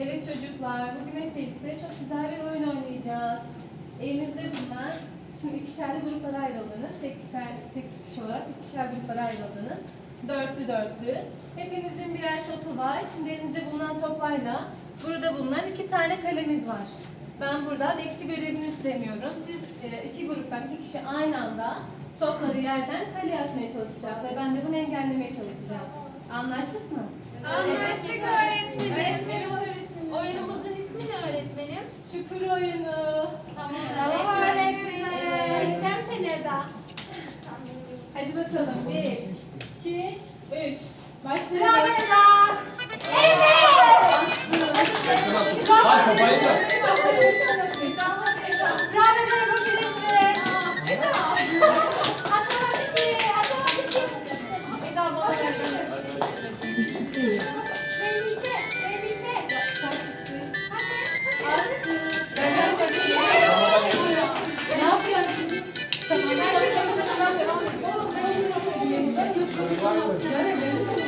Evet çocuklar, bugün hep birlikte çok güzel bir oyun oynayacağız. Elinizde bulunan, şimdi ikişerli gruplara ayrıldınız. 8, 8 kişi olarak ikişer gruplara ayrıldınız. Dörtlü dörtlü. Hepinizin birer topu var. Şimdi elinizde bulunan toplarla burada bulunan iki tane kalemiz var. Ben burada bekçi görevini üstleniyorum. Siz e, iki gruptan iki kişi aynı anda topları yerden kaleye atmaya çalışacak ve ben de bunu engellemeye çalışacağım. Anlaştık mı? Anlaştık öğretmenim. Öğretmenim. Çukur oyunu. Tamam. Tamam öğretmenim. Hadi bakalım. Bir, iki, üç. Başlayalım. Bravo Eda. Evet. Bravo Eda. Bravo Eda yapabilirsin. Eda. Atamatik. Atamatik. Eda bana gelsin. Parabéns.